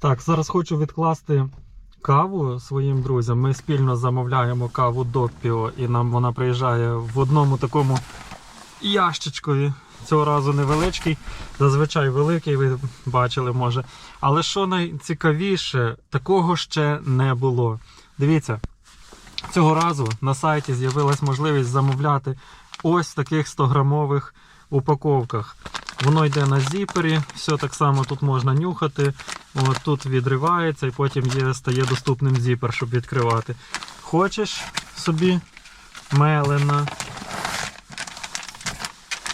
Так, зараз хочу відкласти каву своїм друзям. Ми спільно замовляємо каву Доппіо, і нам вона приїжджає в одному такому ящичкові. Цього разу невеличкий, зазвичай великий, ви бачили, може. Але що найцікавіше, такого ще не було. Дивіться, цього разу на сайті з'явилась можливість замовляти ось таких 100-грамових упаковках. Воно йде на зіпері, все так само тут можна нюхати. От тут відривається і потім є, стає доступним зіпер, щоб відкривати. Хочеш собі мелена,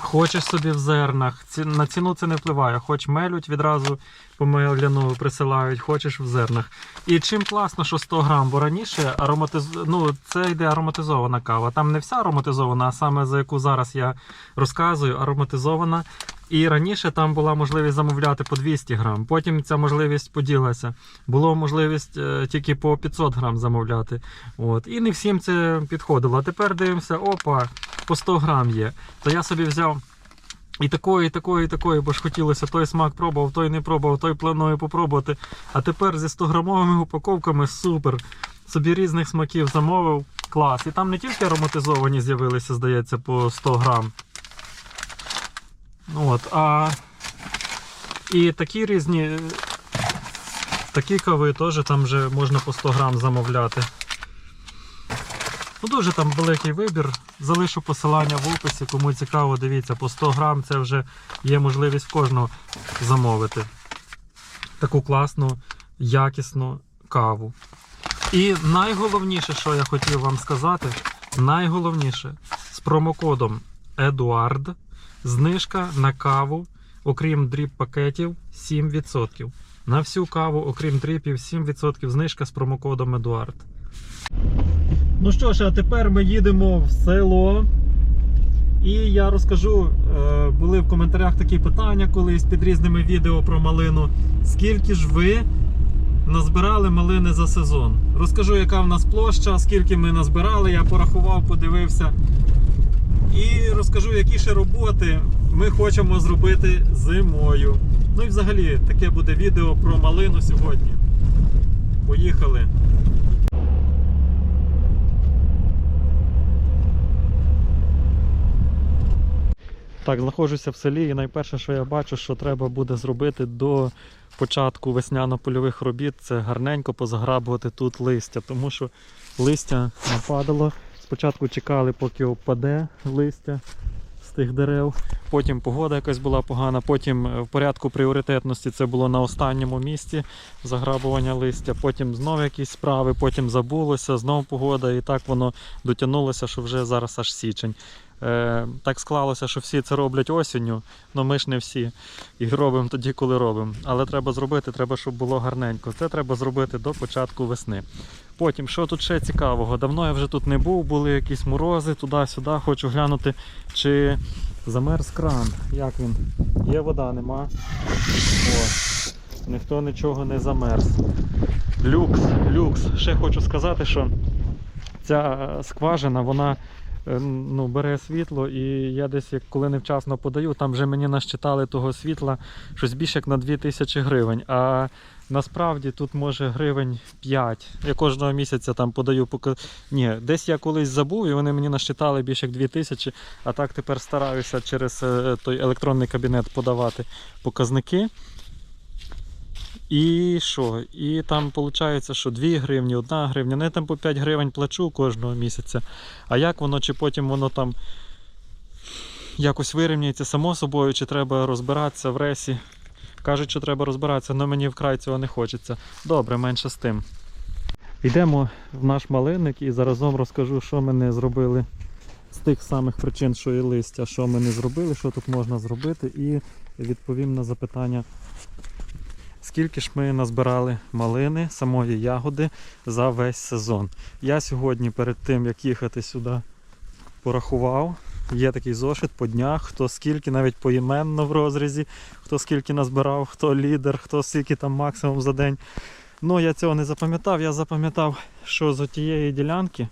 хочеш собі в зернах. На ціну це не впливає. Хоч мелють відразу по меляну присилають, хочеш в зернах. І чим класно, що 100 грам, бо раніше ароматиз... ну, це йде ароматизована кава. Там не вся ароматизована, а саме за яку зараз я розказую, ароматизована. І раніше там була можливість замовляти по 200 грам. Потім ця можливість поділася. Було можливість е, тільки по 500 грам замовляти. От. І не всім це підходило. А тепер дивимося, опа, по 100 грам є. То я собі взяв. І такої, і такої, і такої, бо ж хотілося той смак пробував, той не пробував, той планую попробувати. А тепер зі 100-грамовими упаковками супер. Собі різних смаків замовив. Клас. І там не тільки ароматизовані з'явилися, здається, по 100 грам. От, а і такі різні. е, Такі кави теж там вже можна по 100 грам замовляти. Ну, дуже там великий вибір. Залишу посилання в описі, кому цікаво, дивіться, по 100 грам це вже є можливість кожного замовити. Таку класну, якісну каву. І найголовніше, що я хотів вам сказати, найголовніше з промокодом Eduard знижка на каву, окрім дріб пакетів, 7%. На всю каву, окрім дріпів, 7% знижка з промокодом Eduard. Ну що ж, а тепер ми їдемо в село. І я розкажу, е, були в коментарях такі питання колись під різними відео про малину. Скільки ж ви назбирали малини за сезон? Розкажу, яка в нас площа, скільки ми назбирали, я порахував, подивився. І розкажу, які ще роботи ми хочемо зробити зимою. Ну і взагалі таке буде відео про малину сьогодні. Поїхали! Так, знаходжуся в селі, і найперше, що я бачу, що треба буде зробити до початку весняно-польових робіт, це гарненько позаграбувати тут листя, тому що листя нападало. Спочатку чекали, поки опаде листя з тих дерев. Потім погода якась була погана. Потім е, в порядку пріоритетності це було на останньому місці заграбування листя. Потім знову якісь справи, потім забулося, знову погода, і так воно дотягнулося, що вже зараз аж січень. Е, так склалося, що всі це роблять осінню, але ми ж не всі. І робимо тоді, коли робимо. Але треба зробити, треба, щоб було гарненько. Це треба зробити до початку весни. Потім, що тут ще цікавого? Давно я вже тут не був, були якісь морози туди-сюди. Хочу глянути, чи замерз кран. Як він? Є вода, нема. О, ніхто нічого не замерз. Люкс, люкс. Ще хочу сказати, що ця скважина, вона е, ну, бере світло, і я десь, як коли невчасно подаю, там вже мені насчитали того світла щось більше як на 2000 гривень. А насправді тут може гривень 5. Я кожного місяця там подаю поки. Ні, десь я колись забув, і вони мені насчитали більше як 2000, а так тепер стараюся через е, той електронний кабінет подавати показники. І що? І там виходить, що 2 гривні, 1 гривня. Ну, я там по 5 гривень плачу кожного місяця. А як воно, чи потім воно там якось вирівняється само собою, чи треба розбиратися в ресі. Кажуть, що треба розбиратися, але мені вкрай цього не хочеться. Добре, менше з тим. Йдемо в наш малинник і заразом розкажу, що ми не зробили з тих самих причин, що і листя, що ми не зробили, що тут можна зробити, і відповім на запитання скільки ж ми назбирали малини, самої ягоди за весь сезон. Я сьогодні перед тим, як їхати сюди, порахував. Є такий зошит по днях, хто скільки, навіть поіменно в розрізі, хто скільки назбирав, хто лідер, хто скільки там максимум за день. Ну, я цього не запам'ятав. Я запам'ятав, що з тієї ділянки.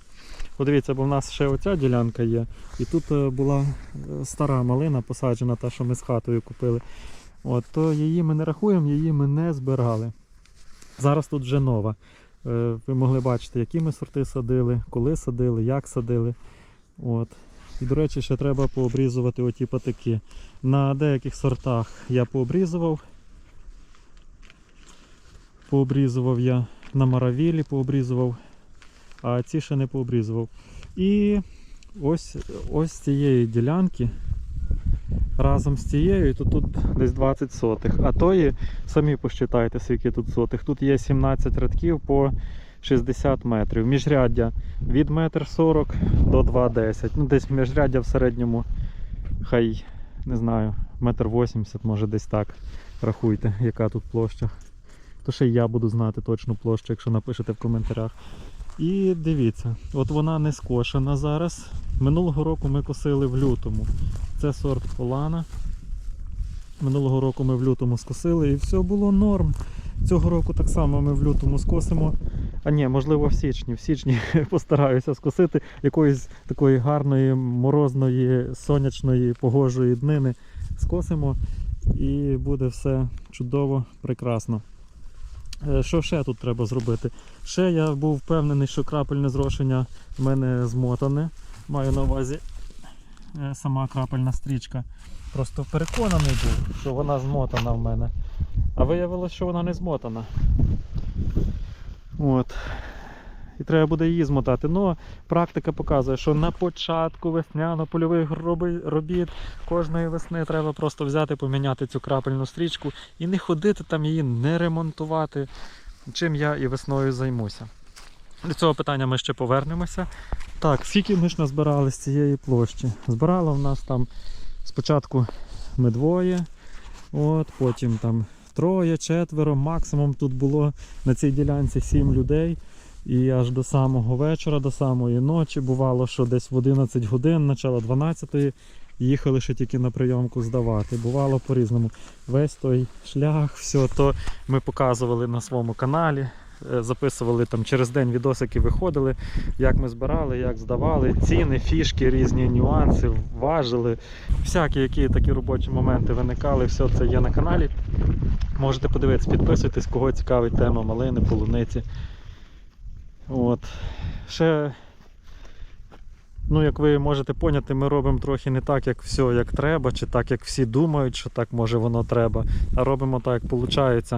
Подивіться, бо в нас ще оця ділянка є. І тут е, була е, стара малина посаджена, та, що ми з хатою купили. От, то її ми не рахуємо, її ми не збирали. Зараз тут вже нова. Е, Ви могли бачити, які ми сорти садили, коли садили, як садили. От. І, до речі, ще треба пообрізувати оті патики. На деяких сортах я пообрізував. Пообрізував я на маравілі, пообрізував, а ці ще не пообрізував. І ось, ось цієї ділянки разом з цією, то тут десь 20 сотих. А тої, самі посчитайте, скільки тут сотих. Тут є 17 рядків по 60 метрів. Міжряддя від 1,40 м до 2,10 Ну, десь міжряддя в середньому, хай не знаю, 1,80 м, може десь так. Рахуйте, яка тут площа. То ще я буду знати точну площу, якщо напишете в коментарях. І дивіться, от вона не скошена зараз. Минулого року ми косили в лютому. Це сорт Полана. Минулого року ми в лютому скосили і все було норм. Цього року так само ми в лютому скосимо. А ні, можливо, в січні. В січні постараюся скосити якоїсь такої гарної, морозної, сонячної, погожої днини. Скосимо і буде все чудово, прекрасно. Е, Що ще тут треба зробити? Ще я був впевнений, що крапельне зрошення в мене змотане. Маю на увазі е, сама крапельна стрічка. Просто переконаний був, що вона змотана в мене. А виявилось, що вона не змотана. От. І треба буде її змотати. Ну, практика показує, що на початку весняно-польових робіт кожної весни треба просто взяти, поміняти цю крапельну стрічку і не ходити там її, не ремонтувати, чим я і весною займуся. До цього питання ми ще повернемося. Так, скільки ми ж назбирали з цієї площі? Збирало в нас там спочатку ми двоє, от, потім там троє, четверо, максимум тут було на цій ділянці сім людей. І аж до самого вечора, до самої ночі бувало, що десь в 11 годин, начало 12 їхали ще тільки на прийомку здавати. Бувало по-різному. Весь той шлях, все то ми показували на своєму каналі. Е, Записували там через день відосики виходили, як ми збирали, як здавали, ціни, фішки, різні нюанси, важили. Всякі, які такі робочі моменти виникали, все це є на каналі. Можете подивитися, підписуйтесь, кого цікавить тема малини, полуниці. От. Ще, ну, як ви можете поняти, ми робимо трохи не так, як все як треба, чи так, як всі думають, що так може воно треба, а робимо так, як виходить.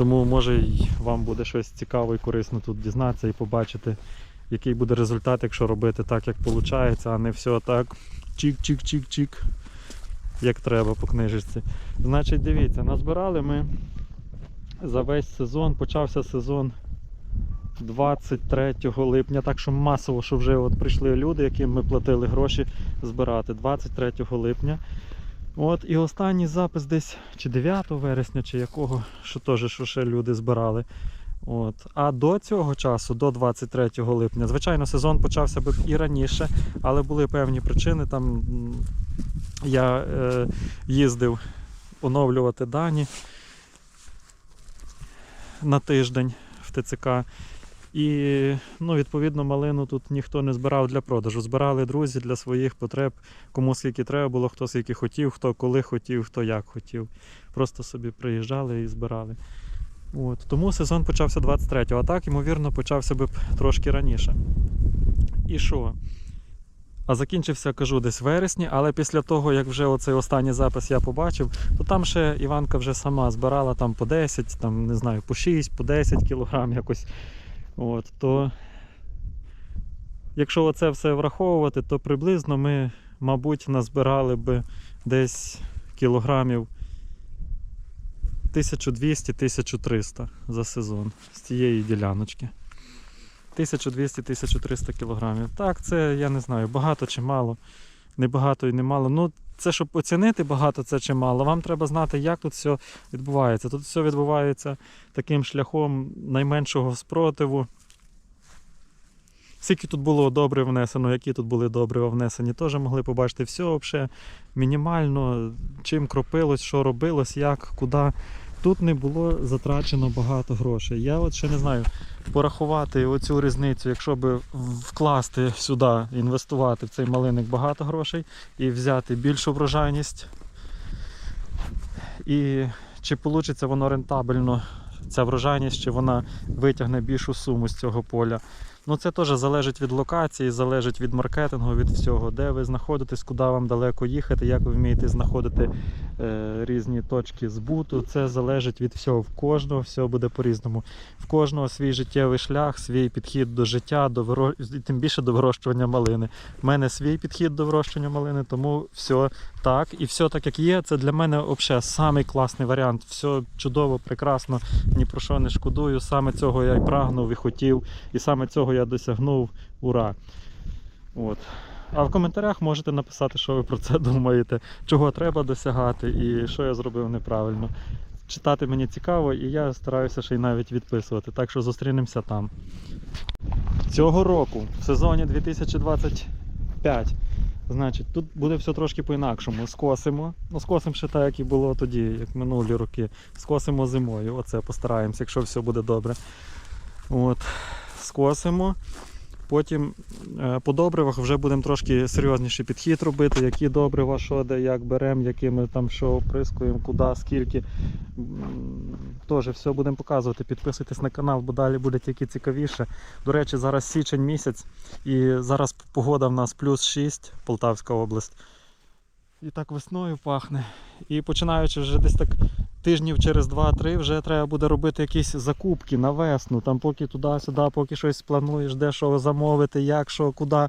Тому може й вам буде щось цікаво і корисно тут дізнатися і побачити, який буде результат, якщо робити так, як виходить, а не все так чик-чик-чик-чик, як треба по книжечці. Значить, дивіться, назбирали ми за весь сезон, почався сезон 23 липня, так що масово, що вже от прийшли люди, яким ми платили гроші збирати 23 липня. От і останній запис десь чи 9 вересня, чи якого, що теж що ще люди збирали. От. А до цього часу, до 23 липня, звичайно, сезон почався би і раніше, але були певні причини. Там я е, їздив оновлювати дані на тиждень в ТЦК. І ну, відповідно малину тут ніхто не збирав для продажу. Збирали друзі для своїх потреб, кому скільки треба було, хто скільки хотів, хто коли хотів, хто як хотів. Просто собі приїжджали і збирали. От. Тому сезон почався 23-го, а так, ймовірно, почався би трошки раніше. І що? А закінчився, кажу, десь в вересні, але після того, як вже оцей останній запис я побачив, то там ще Іванка вже сама збирала там по 10, там, не знаю, по 6, по 10 кілограм якось. От, то якщо оце все враховувати, то приблизно ми, мабуть, назбирали би десь кілограмів 1200-1300 за сезон з цієї діляночки. 1200-1300 кілограмів. Так, це я не знаю, багато чи мало. Не багато і не мало. Ну, це щоб оцінити багато це чи мало, вам треба знати, як тут все відбувається. Тут все відбувається таким шляхом найменшого спротиву. Скільки тут було добре внесено, які тут були добре внесені, теж могли побачити все взагалі мінімально, чим кропилось, що робилось, як, куди. Тут не було затрачено багато грошей. Я от ще не знаю, порахувати оцю різницю, якщо би вкласти сюди, інвестувати в цей малинник багато грошей і взяти більшу врожайність. І чи вийде воно рентабельно ця врожайність, чи вона витягне більшу суму з цього поля. Ну це теж залежить від локації, залежить від маркетингу, від всього, де ви знаходитесь, куди вам далеко їхати, як ви вмієте знаходити е, різні точки збуту. Це залежить від всього. В кожного все буде по-різному. В кожного свій життєвий шлях, свій підхід до життя, до виро... і тим більше до вирощування малини. У мене свій підхід до вирощування малини, тому все так. І все так, як є, це для мене взагалі самий класний варіант. Все чудово, прекрасно, ні про що не шкодую. Саме цього я й прагнув і хотів, і саме цього я досягнув. Ура! От. А в коментарях можете написати, що ви про це думаєте, чого треба досягати і що я зробив неправильно. Читати мені цікаво, і я стараюся ще й навіть відписувати. Так що зустрінемося там. Цього року, в сезоні 2025, значить, тут буде все трошки по-інакшому. Скосимо. Ну, скосимо ще так, як і було тоді, як минулі роки. Скосимо зимою. Оце постараємося, якщо все буде добре. От. Скосимо. Потім е, по добривах вже будемо трошки серйозніший підхід робити, які добрива, що де, як беремо, якими там що оприскуємо, куди, скільки. Теж все будемо показувати. Підписуйтесь на канал, бо далі буде тільки цікавіше. До речі, зараз січень місяць і зараз погода в нас плюс 6, Полтавська область. І так весною пахне. І починаючи вже десь так тижнів через 2-3 вже треба буде робити якісь закупки на весну. Там поки туди-сюди, поки щось плануєш, де що замовити, як що, куди.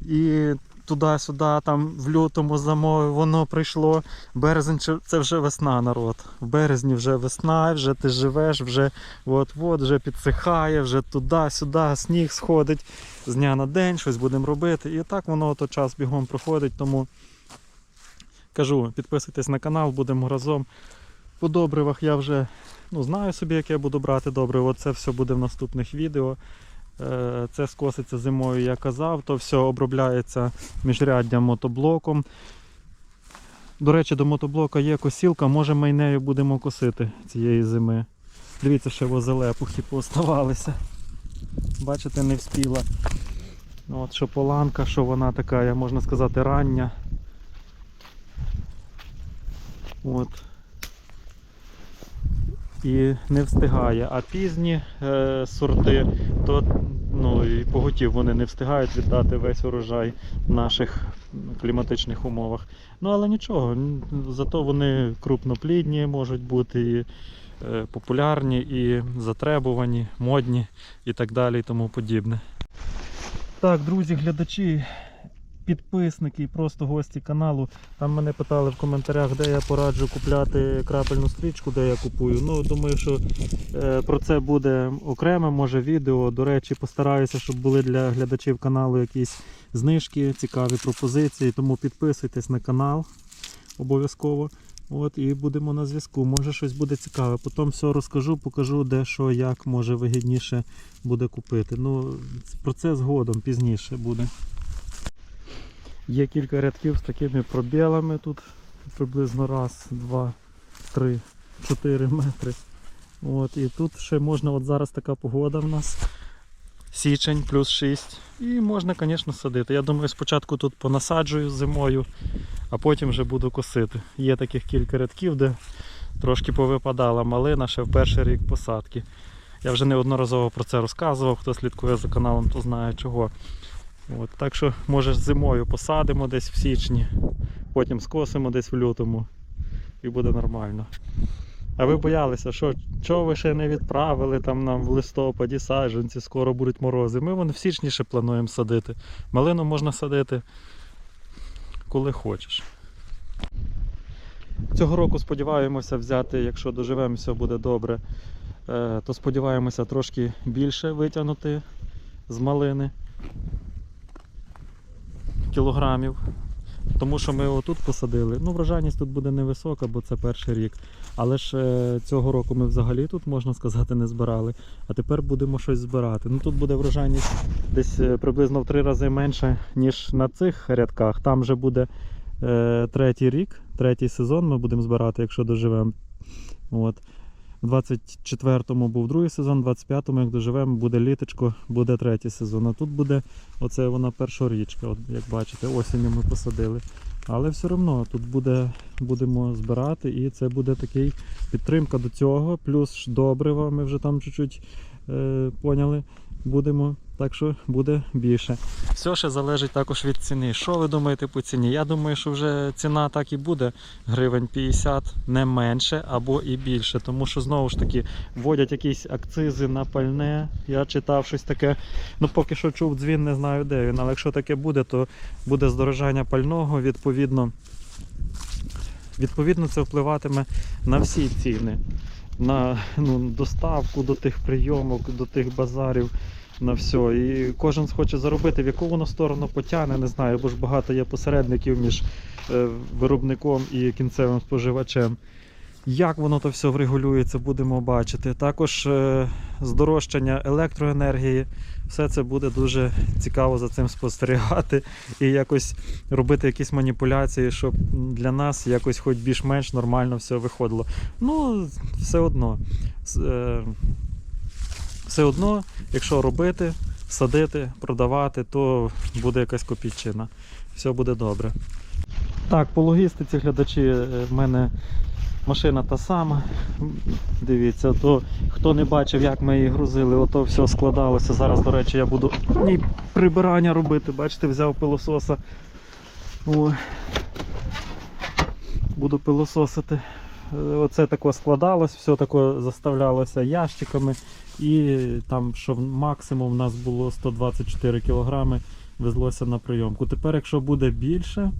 І туди-сюди, там в лютому замовив, воно прийшло. Березень це- вже весна, народ. В березні вже весна, вже ти живеш, вже от-от, вже підсихає, вже туди-сюди, сніг сходить з дня на день, щось будемо робити. І так воно то час бігом проходить. Тому кажу, підписуйтесь на канал, будемо разом. По добривах я вже ну, знаю собі, як я буду брати добриво. Це все буде в наступних відео. Е, Це скоситься зимою, я казав, то все обробляється міжряддям мотоблоком. До речі, до мотоблока є косілка, може ми й нею будемо косити цієї зими. Дивіться, ще возелепухи пооставалися. Бачите, не вспіла. От, що поланка, що вона така, можна сказати, рання. От. І не встигає. А пізні е, сорти, то ну, і поготів вони не встигають віддати весь урожай в наших кліматичних умовах. Ну але нічого, зато вони крупноплідні можуть бути і е, популярні, і затребувані, модні і так далі, і тому подібне. Так, друзі, глядачі, підписники і просто гості каналу. Там мене питали в коментарях, де я пораджу купляти крапельну стрічку, де я купую. Ну, думаю, що е, про це буде окреме, може відео. До речі, постараюся, щоб були для глядачів каналу якісь знижки, цікаві пропозиції. Тому підписуйтесь на канал обов'язково. От і будемо на зв'язку. Може щось буде цікаве. Потім все розкажу, покажу, де що, як може вигідніше буде купити. Ну, про це згодом пізніше буде. Є кілька рядків з такими пробілами тут приблизно раз, два, три, чотири метри. От, і тут ще можна, от зараз така погода в нас. Січень плюс 6. І можна, звісно, садити. Я думаю, спочатку тут понасаджую зимою, а потім вже буду косити. Є таких кілька рядків, де трошки повипадала малина ще в перший рік посадки. Я вже неодноразово про це розказував, хто слідкує за каналом, то знає чого. От, так що, може, зимою посадимо десь в січні, потім скосимо десь в лютому і буде нормально. А ви боялися, що чого ви ще не відправили там нам в листопаді саджанці, скоро будуть морози. Ми вон в січні ще плануємо садити. Малину можна садити коли хочеш. Цього року сподіваємося взяти, якщо доживемо, все буде добре, е, то сподіваємося трошки більше витягнути з малини кілограмів. Тому що ми отут посадили. Ну, врожайність тут буде невисока, бо це перший рік. Але ж е, цього року ми взагалі тут, можна сказати, не збирали. А тепер будемо щось збирати. Ну тут буде врожайність десь е, приблизно в три рази менше, ніж на цих рядках. Там вже буде е, третій рік, третій сезон ми будемо збирати, якщо доживемо. У 24-му був другий сезон, в 25-му, як доживемо, буде літочко, буде третій сезон. А тут буде оце вона перша річка, от, як бачите, осінню ми посадили. Але все одно тут буде, будемо збирати, і це буде такий підтримка до цього, плюс добрива, ми вже там чуть-чуть е, поняли. Будемо, так що буде більше. Все ще залежить також від ціни. Що ви думаєте по ціні? Я думаю, що вже ціна так і буде гривень 50, не менше або і більше. Тому що знову ж таки вводять якісь акцизи на пальне. Я читав щось таке. Ну поки що чув дзвін, не знаю де він. Але якщо таке буде, то буде здорожання пального. Відповідно, відповідно це впливатиме на всі ціни. На ну, доставку до тих прийомок, до тих базарів, на все. І кожен хоче заробити, в яку воно сторону потягне, не знаю, бо ж багато є посередників між е, виробником і кінцевим споживачем. Як воно то все врегулюється, будемо бачити. Також е, здорожчання електроенергії, все це буде дуже цікаво за цим спостерігати і якось робити якісь маніпуляції, щоб для нас якось хоч більш-менш нормально все виходило. Ну, все одно. Все одно, якщо робити, садити, продавати, то буде якась копійчина. Все буде добре. Так, по логістиці глядачі, е, в мене машина та сама. Дивіться, то хто не бачив, як ми її грузили, ото все складалося. Зараз, до речі, я буду в прибирання робити. Бачите, взяв пилососа. О. Буду пилососити. Е, Оце тако складалось, все тако заставлялося ящиками. І там, що максимум у нас було 124 кг, везлося на прийомку. Тепер, якщо буде більше.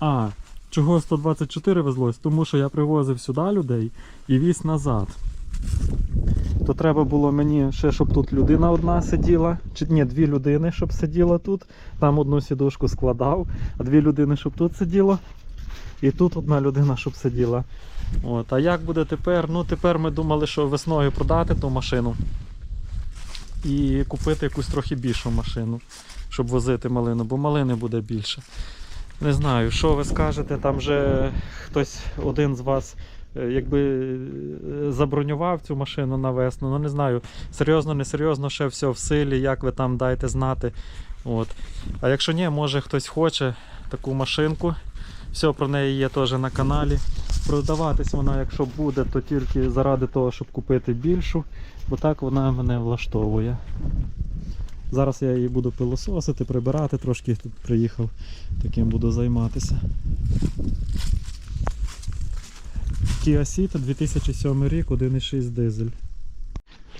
А, чого 124 везлось? Тому що я привозив сюди людей і віз назад. То треба було мені ще, щоб тут людина одна сиділа, чи ні, дві людини, щоб сиділа тут. Там одну сідушку складав, а дві людини, щоб тут сиділо. І тут одна людина, щоб сиділа. От. А як буде тепер? Ну тепер ми думали, що весною продати ту машину і купити якусь трохи більшу машину, щоб возити малину, бо малини буде більше. Не знаю, що ви скажете, там вже хтось один з вас е, якби е, забронював цю машину на весну. Ну не знаю, серйозно, не серйозно, ще все в силі, як ви там дайте знати. От. А якщо ні, може хтось хоче таку машинку. Все про неї є теж на каналі. Продаватись вона, якщо буде, то тільки заради того, щоб купити більшу, бо так вона мене влаштовує. Зараз я її буду пилососити, прибирати, трошки тут приїхав, таким буду займатися. Kia Ceed 2007 рік, 1,6 дизель.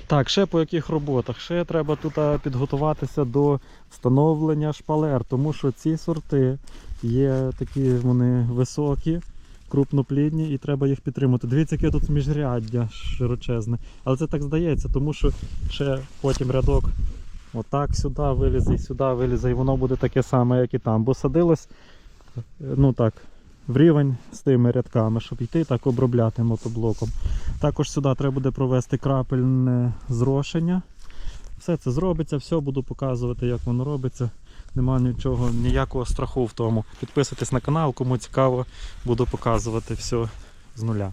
Так, ще по яких роботах? Ще треба тут підготуватися до встановлення шпалер, тому що ці сорти є такі вони високі, крупноплідні, і треба їх підтримати. Дивіться, яке тут міжряддя широчезне. Але це так здається, тому що ще потім рядок отак сюди вилізе і сюди вилізе, і воно буде таке саме, як і там. Бо садилось, е, ну так, в рівень з тими рядками, щоб йти так обробляти мотоблоком. Також сюди треба буде провести крапельне зрошення. Все це зробиться, все буду показувати, як воно робиться. Нема нічого, ніякого страху в тому. Підписуйтесь на канал, кому цікаво, буду показувати все з нуля.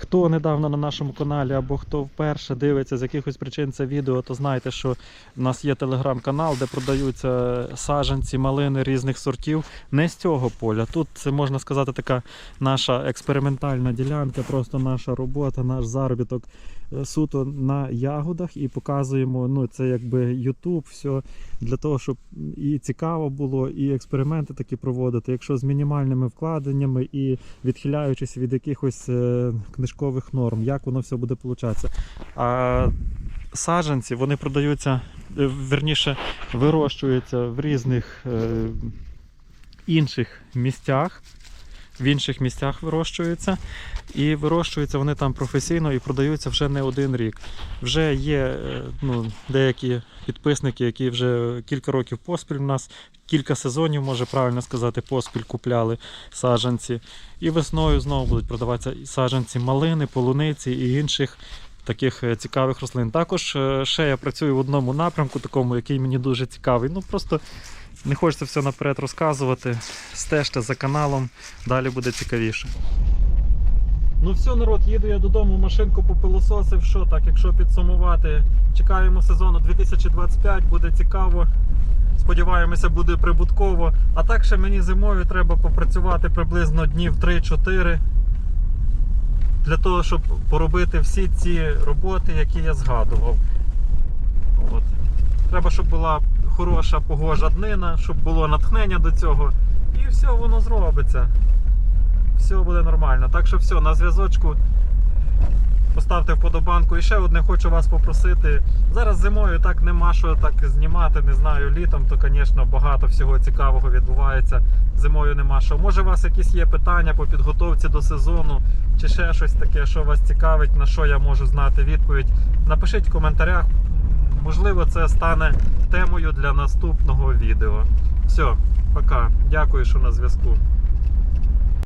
Хто недавно на нашому каналі або хто вперше дивиться з якихось причин це відео, то знайте, що в нас є телеграм-канал, де продаються саджанці, малини різних сортів. Не з цього поля. Тут це можна сказати така наша експериментальна ділянка, просто наша робота, наш заробіток е, суто на ягодах і показуємо. Ну це якби YouTube, все для того, щоб і цікаво було, і експерименти такі проводити. Якщо з мінімальними вкладеннями і відхиляючись від якихось е, книжкових норм, як воно все буде получатися. А саджанці вони продаються, е, верніше, вирощуються в різних е, інших місцях. В інших місцях вирощуються, і вирощуються вони там професійно і продаються вже не один рік. Вже є е, ну, деякі підписники, які вже кілька років поспіль в нас, кілька сезонів, може правильно сказати, поспіль купляли саджанці. І весною знову будуть продаватися саджанці малини, полуниці і інших таких е, цікавих рослин. Також е, ще я працюю в одному напрямку, такому, який мені дуже цікавий. Ну просто не хочеться все наперед розказувати. Стежте за каналом, далі буде цікавіше. Ну все, народ, їду я додому, машинку попилососив. Що так, якщо підсумувати, чекаємо сезону 2025, буде цікаво. Сподіваємося, буде прибутково. А так ще мені зимою треба попрацювати приблизно днів 3-4 для того, щоб поробити всі ці роботи, які я згадував. От. Треба, щоб була хороша погожа днина, щоб було натхнення до цього. І все воно зробиться. Все буде нормально. Так що все, на зв'язочку. Поставте вподобанку. І ще одне хочу вас попросити. Зараз зимою так нема що так знімати, не знаю, літом, то, звісно, багато всього цікавого відбувається. Зимою нема що. Може, у вас якісь є питання по підготовці до сезону, чи ще щось таке, що вас цікавить, на що я можу знати відповідь. Напишіть в коментарях. Можливо, це стане темою для наступного відео. Все, пока. Дякую, що на зв'язку.